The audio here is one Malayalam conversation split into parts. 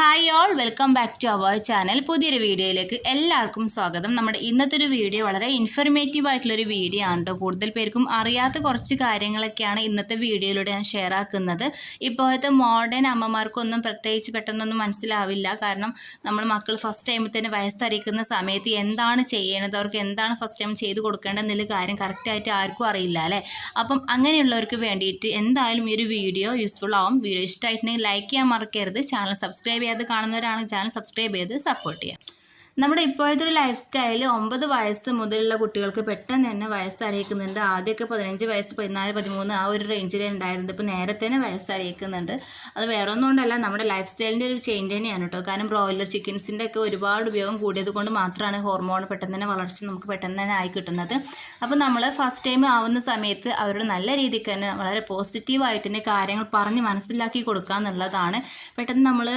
Hi all welcome back to our channel പുതിയൊരു വീഡിയോയിലേക്ക് എല്ലാവർക്കും സ്വാഗതം. നമ്മുടെ ഇന്നത്തെ ഒരു വീഡിയോ വളരെ ഇൻഫർമേറ്റീവ് ആയിട്ടുള്ളൊരു വീഡിയോ ആണ് കേട്ടോ കൂടുതൽ പേർക്കും അറിയാത്ത കുറച്ച് കാര്യങ്ങളൊക്കെയാണ് ഇന്നത്തെ വീഡിയോയിലൂടെ ഞാൻ ഷെയർ ആക്കുന്നത്. ഇപ്പോഴത്തെ മോഡേൺ അമ്മമാർക്കൊന്നും പ്രത്യേകിച്ച് പെട്ടെന്നൊന്നും മനസ്സിലാവില്ല. കാരണം നമ്മൾ മക്കൾ ഫസ്റ്റ് ടൈമിൽ തന്നെ വയസ്സറിയിക്കുന്ന സമയത്ത് എന്താണ് ചെയ്യേണ്ടത്? അവർക്ക് എന്താണ് ഫസ്റ്റ് ടൈം ചെയ്ത് കൊടുക്കേണ്ടത് എന്നുള്ള കാര്യം കറക്റ്റായിട്ട് ആർക്കും അറിയില്ല അല്ലേ? അപ്പം അങ്ങനെയുള്ളവർക്ക് വേണ്ടിയിട്ട് എന്തായാലും ഈ ഒരു വീഡിയോ യൂസ്ഫുൾ ആവും. വീഡിയോ ഇഷ്ടമായിട്ടുണ്ടെങ്കിൽ ലൈക്ക് ചെയ്യാൻ മറക്കരുത്. ചാനൽ സബ്സ്ക്രൈബ് ചെയ്യാതെ കാണുന്നവരാണെങ്കിൽ ചാനൽ സബ്സ്ക്രൈബ് ചെയ്ത് സപ്പോർട്ട് ചെയ്യാം നമ്മുടെ ഇപ്പോഴത്തെ ഒരു ലൈഫ് സ്റ്റൈൽ ഒമ്പത് വയസ്സ് മുതലുള്ള കുട്ടികൾക്ക് പെട്ടെന്ന് തന്നെ വയസ്സറിയിക്കുന്നുണ്ട്. ആദ്യമൊക്കെ പതിനഞ്ച് വയസ്സ് പതിനാല് പതിമൂന്ന് ആ ഒരു റേഞ്ചിൽ ഉണ്ടായിരുന്നത്. ഇപ്പോൾ നേരത്തെ തന്നെ വയസ്സറിയിക്കുന്നുണ്ട്. അത് വേറെ ഒന്നും കൊണ്ടല്ല നമ്മുടെ ലൈഫ് സ്റ്റൈലിന്റെ ഒരു ചേഞ്ച് തന്നെയാണ് കേട്ടോ കാരണം ബ്രോയിലർ ചിക്കൻസിന്റെ ഒക്കെ ഒരുപാട് ഉപയോഗം കൂടിയത് കൊണ്ട് മാത്രമാണ് ഹോർമോൺ പെട്ടെന്ന് തന്നെ വളർച്ച നമുക്ക് പെട്ടെന്ന് തന്നെ ആയി കിട്ടുന്നത്. അപ്പോൾ നമ്മൾ ഫസ്റ്റ് ടൈം ആവുന്ന സമയത്ത് അവരോട് നല്ല രീതിക്ക് തന്നെ വളരെ പോസിറ്റീവായിട്ട് തന്നെ കാര്യങ്ങൾ പറഞ്ഞ് മനസ്സിലാക്കി കൊടുക്കുക എന്നുള്ളതാണ് പെട്ടെന്ന് നമ്മൾ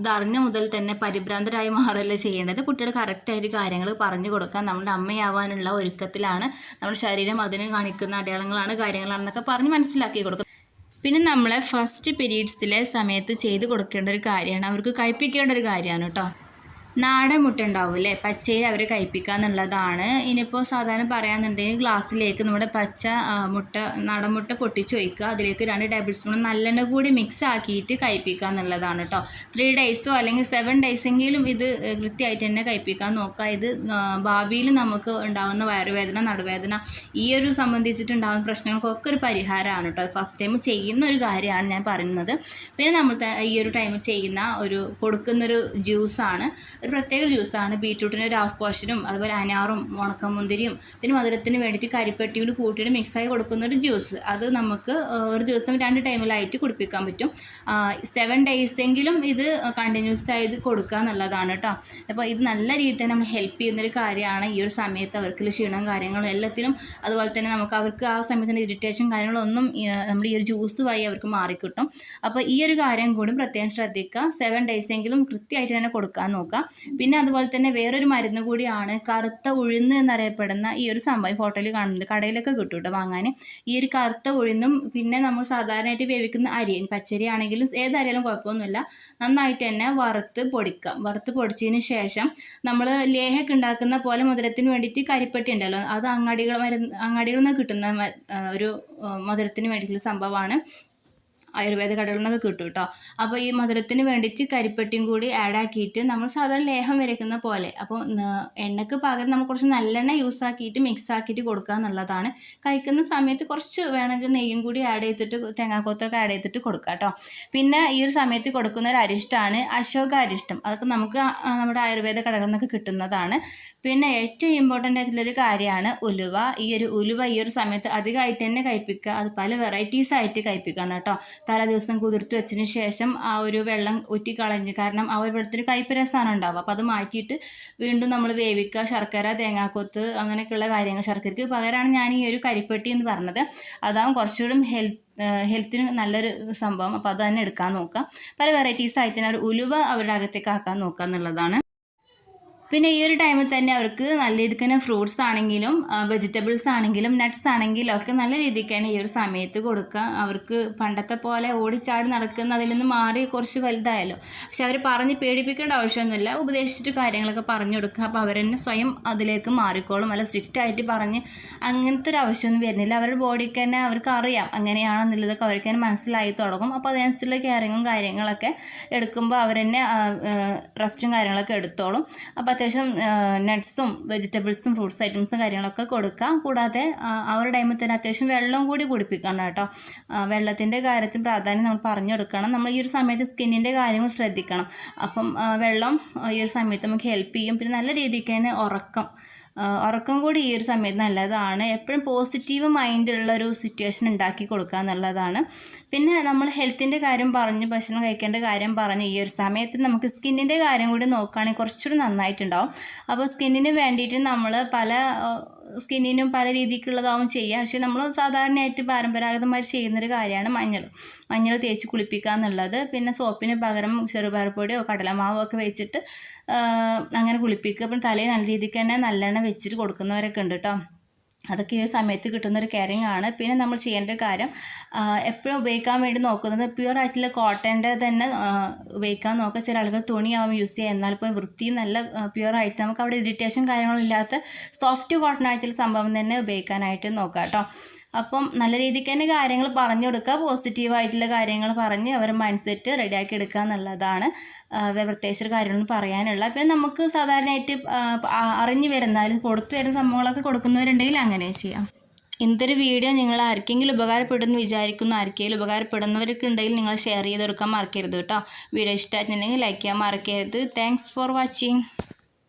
ഇതറിഞ്ഞ മുതൽ തന്നെ പരിഭ്രാന്തരായി മാറല്ലേ ചെയ്യേണ്ടത്. കുട്ടികൾ കറക്റ്റായിട്ട് കാര്യങ്ങൾ പറഞ്ഞു കൊടുക്കാൻ നമ്മുടെ അമ്മയാവാനുള്ള ഒരുക്കത്തിലാണ്. നമ്മുടെ ശരീരം അതിന് കാണിക്കുന്ന അടയാളങ്ങളാണ് കാര്യങ്ങളാണെന്നൊക്കെ പറഞ്ഞ് മനസ്സിലാക്കി കൊടുക്കുക പിന്നെ നമ്മളെ ഫസ്റ്റ് പീരീഡ്സിലെ സമയത്ത് ചെയ്ത് കൊടുക്കേണ്ട ഒരു കാര്യമാണ്. അവർക്ക് കഴിപ്പിക്കേണ്ട ഒരു കാര്യമാണ് കേട്ടോ. നാടൻ മുട്ട ഉണ്ടാവും അല്ലേ പച്ചയിൽ അവർ കഴിപ്പിക്കുക എന്നുള്ളതാണ്. ഇനിയിപ്പോൾ സാധാരണ പറയാന്നുണ്ടെങ്കിൽ ഗ്ലാസ്സിലേക്ക് നമ്മുടെ പച്ച മുട്ട നാടൻ മുട്ട പൊട്ടിച്ച് വയ്ക്കുക അതിലേക്ക് രണ്ട് ടേബിൾ സ്പൂൺ നല്ലെണ്ണ കൂടി മിക്സ് ആക്കിയിട്ട് കഴിപ്പിക്കുക എന്നുള്ളതാണ് കേട്ടോ ത്രീ ഡേയ്സോ അല്ലെങ്കിൽ സെവൻ ഡേയ്സെങ്കിലും ഇത് കൃത്യമായിട്ട് തന്നെ കഴിപ്പിക്കാൻ നോക്കുക. ഇത് ഭാവിയിൽ നമുക്ക് ഉണ്ടാകുന്ന വയറുവേദന നടുവേദന ഈ ഒരു സംബന്ധിച്ചിട്ടുണ്ടാകുന്ന പ്രശ്നങ്ങൾക്കൊക്കെ ഒരു പരിഹാരമാണ് കേട്ടോ ഫസ്റ്റ് ടൈം ചെയ്യുന്ന ഒരു കാര്യമാണ് ഞാൻ പറയുന്നത്. പിന്നെ നമ്മൾ ഈ ഒരു ടൈമിൽ ചെയ്യുന്ന ഒരു കൊടുക്കുന്നൊരു ജ്യൂസാണ് ഒരു പ്രത്യേക ജ്യൂസാണ് ബീറ്റ്റൂട്ടിന്റെ ഒരു ഹാഫ് പോർഷനും അതുപോലെ അനാറും ഉണക്കമുന്തിരിയും പിന്നെ മധുരത്തിന് വേണ്ടിയിട്ട് കരിപ്പെട്ടി കൂടി കൂട്ടിയിട്ട് മിക്സായി കൊടുക്കുന്ന ഒരു ജ്യൂസ് അത് നമുക്ക് ഒരു ദിവസം രണ്ട് ടൈമിലായിട്ട് കുടിപ്പിക്കാൻ പറ്റും. സെവൻ ഡേയ്സെങ്കിലും ഇത് കണ്ടിന്യൂസ് ആയത് കൊടുക്കുക എന്നുള്ളതാണ് കേട്ടോ അപ്പോൾ ഇത് നല്ല രീതിയിൽ തന്നെ നമ്മൾ ഹെൽപ്പ് ചെയ്യുന്നൊരു കാര്യമാണ് ഈ ഒരു സമയത്ത് അവർക്ക് ക്ഷീണം കാര്യങ്ങളും എല്ലാത്തിനും. അതുപോലെ തന്നെ നമുക്ക് അവർക്ക് ആ സമയത്തിന്റെ ഇറിറ്റേഷൻ കാര്യങ്ങളൊന്നും നമ്മുടെ ഈ ഒരു ജ്യൂസ് വഴി അവർക്ക് മാറിക്കിട്ടും. അപ്പോൾ ഈ ഒരു കാര്യം കൂടി പ്രത്യേകം ശ്രദ്ധിക്കുക. സെവൻ ഡേയ്സെങ്കിലും കൃത്യമായിട്ട് തന്നെ കൊടുക്കാൻ നോക്കുക. പിന്നെ അതുപോലെ തന്നെ വേറൊരു മരുന്ന് കൂടിയാണ് കറുത്ത ഉഴുന്ന് എന്നറിയപ്പെടുന്ന ഈ ഒരു സംഭവം ഫോട്ടോയിൽ കാണുന്നത്. കടയിലൊക്കെ കിട്ടും കേട്ടോ വാങ്ങാൻ. ഈ ഒരു കറുത്ത ഉഴുന്നും പിന്നെ നമ്മൾ സാധാരണയായിട്ട് വേവിക്കുന്ന അരി പച്ചരി ആണെങ്കിലും ഏത് അരിയാലും കുഴപ്പമൊന്നുമില്ല. നന്നായിട്ട് തന്നെ വറുത്ത് പൊടിക്കാം. വറുത്ത് പൊടിച്ചതിന് ശേഷം നമ്മൾ ലേഹൊക്കെ ഉണ്ടാക്കുന്ന പോലെ മധുരത്തിന് വേണ്ടിയിട്ട് കരിപ്പെട്ടി ഉണ്ടല്ലോ. അത് അങ്ങാടികൾ മരുന്ന് അങ്ങാടികളിൽ നിന്ന് കിട്ടുന്ന ഒരു മധുരത്തിന് വേണ്ടിയിട്ടുള്ള സംഭവമാണ്. ആയുർവേദ കടകളിൽ നിന്നൊക്കെ കിട്ടും കേട്ടോ അപ്പോൾ ഈ മധുരത്തിന് വേണ്ടിയിട്ട് കരിപ്പെട്ടിയും കൂടി ആഡ് ആക്കിയിട്ട് നമ്മൾ സാധാരണ ലേഹം വരയ്ക്കുന്ന പോലെ അപ്പോൾ എണ്ണക്ക് പകരം നമ്മൾ കുറച്ച് നല്ലെണ്ണ യൂസ് ആക്കിയിട്ട് മിക്സ് ആക്കിയിട്ട് കൊടുക്കുക എന്നുള്ളതാണ്. കഴിക്കുന്ന സമയത്ത് കുറച്ച് വേണമെങ്കിൽ നെയ്യും കൂടി ആഡ് ചെയ്തിട്ട് തേങ്ങാക്കൊത്തൊക്കെ ആഡ് ചെയ്തിട്ട് കൊടുക്കുക കേട്ടോ പിന്നെ ഈ ഒരു സമയത്ത് കൊടുക്കുന്ന ഒരു അരിഷ്ടമാണ് അശോക അരിഷ്ടം. അതൊക്കെ നമുക്ക് നമ്മുടെ ആയുർവേദ കടകളിൽ നിന്നൊക്കെ കിട്ടുന്നതാണ്. പിന്നെ ഏറ്റവും ഇമ്പോർട്ടന്റ് ആയിട്ടുള്ളൊരു കാര്യമാണ് ഉലുവ. ഈ ഒരു ഉലുവ ഈ ഒരു സമയത്ത് അധികമായിട്ട് തന്നെ കഴിപ്പിക്കുക. അത് പല വെറൈറ്റീസ് ആയിട്ട് കഴിപ്പിക്കണം കേട്ടോ തലേ ദിവസം കുതിർത്ത് വെച്ചതിന് ശേഷം ആ ഒരു വെള്ളം ഊറ്റി കളഞ്ഞ് കാരണം ആ ഒരു വെള്ളത്തിന് കയ്പ്പ് രസമാണ് ഉണ്ടാവുക. അപ്പോൾ അത് മാറ്റിയിട്ട് വീണ്ടും നമ്മൾ വേവിക്കുക ശർക്കര തേങ്ങാക്കൊത്ത് അങ്ങനെയൊക്കെയുള്ള കാര്യങ്ങൾ ശർക്കരയ്ക്ക് പകരമാണ് ഞാൻ ഈ ഒരു കരിപ്പെട്ടി എന്ന് പറഞ്ഞത്. അതാവും കുറച്ചുകൂടി ഹെൽത്ത് ഹെൽത്തിന് നല്ലൊരു സംഭവം. അപ്പോൾ അത് തന്നെ എടുക്കാൻ നോക്കുക. പല വെറൈറ്റീസ് ആയിട്ട് തന്നെ ഒരു ഉലുവ അവരുടെ അകത്തേക്ക് ആക്കാൻ നോക്കുക എന്നുള്ളതാണ്. പിന്നെ ഈ ഒരു ടൈമിൽ തന്നെ അവർക്ക് നല്ല രീതിക്ക് തന്നെ ഫ്രൂട്ട്സ് ആണെങ്കിലും വെജിറ്റബിൾസ് ആണെങ്കിലും നട്ട്സ് ആണെങ്കിലും ഒക്കെ നല്ല രീതിക്ക് തന്നെ ഈ ഒരു സമയത്ത് കൊടുക്കുക. അവർക്ക് പണ്ടത്തെ പോലെ ഓടിച്ചാടി നടക്കുന്ന അതിൽ നിന്ന് മാറി കുറച്ച് വലുതായല്ലോ പക്ഷെ അവർ പറഞ്ഞ് പേടിപ്പിക്കേണ്ട ആവശ്യമൊന്നുമില്ല. ഉപദേശിച്ചിട്ട് കാര്യങ്ങളൊക്കെ പറഞ്ഞു കൊടുക്കുക. അപ്പോൾ അവർ തന്നെ സ്വയം അതിലേക്ക് മാറിക്കോളും. അല്ല സ്ട്രിക്റ്റ് ആയിട്ട് പറഞ്ഞ് അങ്ങനത്തെ ഒരു ആവശ്യമൊന്നും വരുന്നില്ല. അവരുടെ ബോഡിക്ക് തന്നെ അവർക്ക് അറിയാം അങ്ങനെയാണെന്നുള്ളതൊക്കെ അവർക്ക് തന്നെ മനസ്സിലായി തുടങ്ങും. അപ്പോൾ അതിനനുസരിച്ചുള്ള കെയറിങ്ങും കാര്യങ്ങളൊക്കെ എടുക്കുമ്പോൾ അവർ തന്നെ റെസ്റ്റും കാര്യങ്ങളൊക്കെ എടുത്തോളും. അപ്പോൾ അത്യാവശ്യം നട്ട്സും വെജിറ്റബിൾസും ഫ്രൂട്ട്സ് ഐറ്റംസും കാര്യങ്ങളൊക്കെ കൊടുക്കാം. കൂടാതെ ആ, ഒരു ടൈമിൽ തന്നെ അത്യാവശ്യം വെള്ളം കൂടി കുടിപ്പിക്കണം കേട്ടോ. വെള്ളത്തിന്റെ കാര്യത്തിൽ പ്രാധാന്യം നമ്മൾ പറഞ്ഞു കൊടുക്കണം. നമ്മൾ ഈ ഒരു സമയത്ത് സ്കിന്നിന്റെ കാര്യങ്ങൾ ശ്രദ്ധിക്കണം. അപ്പം വെള്ളം ഈ ഒരു സമയത്ത് നമുക്ക് ഹെൽപ്പ് ചെയ്യും. പിന്നെ നല്ല രീതിക്ക് തന്നെ ഉറക്കം. ഉറക്കം കൂടി ഈ ഒരു സമയത്ത് നല്ലതാണ്. എപ്പോഴും പോസിറ്റീവ് മൈൻഡുള്ള ഒരു സിറ്റുവേഷൻ ഉണ്ടാക്കി കൊടുക്കുക എന്നുള്ളതാണ്. പിന്നെ നമ്മൾ ഹെൽത്തിന്റെ കാര്യം പറഞ്ഞു ഭക്ഷണം കഴിക്കേണ്ട കാര്യം പറഞ്ഞു. ഈ ഒരു സമയത്ത് നമുക്ക് സ്കിന്നിന്റെ കാര്യം കൂടി നോക്കുകയാണെങ്കിൽ കുറച്ചുകൂടി നന്നായിട്ടുണ്ടാവും. അപ്പോൾ സ്കിന്നിന് വേണ്ടിയിട്ട് നമ്മൾ പല സ്കിന്നിനും പല രീതിക്കുള്ളതാവും ചെയ്യുക. പക്ഷേ നമ്മൾ സാധാരണയായിട്ട് പരമ്പരാഗതമായി ചെയ്യുന്നൊരു കാര്യമാണ് മഞ്ഞൾ. മഞ്ഞൾ തേച്ച് കുളിപ്പിക്കുക എന്നുള്ളത്. പിന്നെ സോപ്പിന് പകരം ചെറുപയർപ്പൊടിയോ കടലമാവോ ഒക്കെ വെച്ചിട്ട് അങ്ങനെ കുളിപ്പിക്കുക. അപ്പം തലയിൽ നല്ല രീതിക്ക് തന്നെ നല്ലെണ്ണ വെച്ചിട്ട് കൊടുക്കുന്നവരൊക്കെ ഉണ്ട് കേട്ടോ. അതൊക്കെ ഈ സമയത്ത് കിട്ടുന്ന ഒരു കെയറിങ് ആണ്. പിന്നെ നമ്മൾ ചെയ്യേണ്ട ഒരു കാര്യം എപ്പോഴും ഉപയോഗിക്കാൻ വേണ്ടി നോക്കുന്നത് പ്യുവർ ആയിട്ടുള്ള കോട്ടന്റെ തന്നെ ഉപയോഗിക്കാൻ നോക്കുക. ചില ആളുകൾ തുണിയാവും യൂസ് ചെയ്യുക. എന്നാൽ ഇപ്പോൾ വൃത്തി നല്ല പ്യുവർ ആയിട്ട് നമുക്ക് അവിടെ ഇറിറ്റേഷൻ കാര്യങ്ങളില്ലാത്ത സോഫ്റ്റ് കോട്ടൺ ആയിട്ടുള്ള സംഭവം തന്നെ ഉപയോഗിക്കാനായിട്ട് നോക്കുക കേട്ടോ. അപ്പം നല്ല രീതിക്ക് തന്നെ കാര്യങ്ങൾ പറഞ്ഞു കൊടുക്കുക. പോസിറ്റീവായിട്ടുള്ള കാര്യങ്ങൾ പറഞ്ഞ് അവരെ മൈൻഡ് സെറ്റ് റെഡിയാക്കി എടുക്കുക എന്നുള്ളതാണ് പ്രത്യേകിച്ച് ഒരു കാര്യമൊന്നും പറയാനുള്ള. പിന്നെ നമുക്ക് സാധാരണയായിട്ട് അറിഞ്ഞു വരുന്ന കൊടുത്തു വരുന്ന സംഭവങ്ങളൊക്കെ കൊടുക്കുന്നവരുണ്ടെങ്കിൽ അങ്ങനെ ചെയ്യാം. ഇന്നത്തെ വീഡിയോ നിങ്ങൾ ആർക്കെങ്കിലും ഉപകാരപ്പെടുമെന്ന് വിചാരിക്കുന്നു. ആർക്കെങ്കിലും ഉപകാരപ്പെടുന്നവർക്ക് ഉണ്ടെങ്കിൽ നിങ്ങൾ ഷെയർ ചെയ്ത് കൊടുക്കാൻ മറക്കരുത് കേട്ടോ. വീഡിയോ ഇഷ്ടമായിട്ടുണ്ടെങ്കിൽ ലൈക്ക് ചെയ്യാൻ മറക്കരുത്. Thanks for watching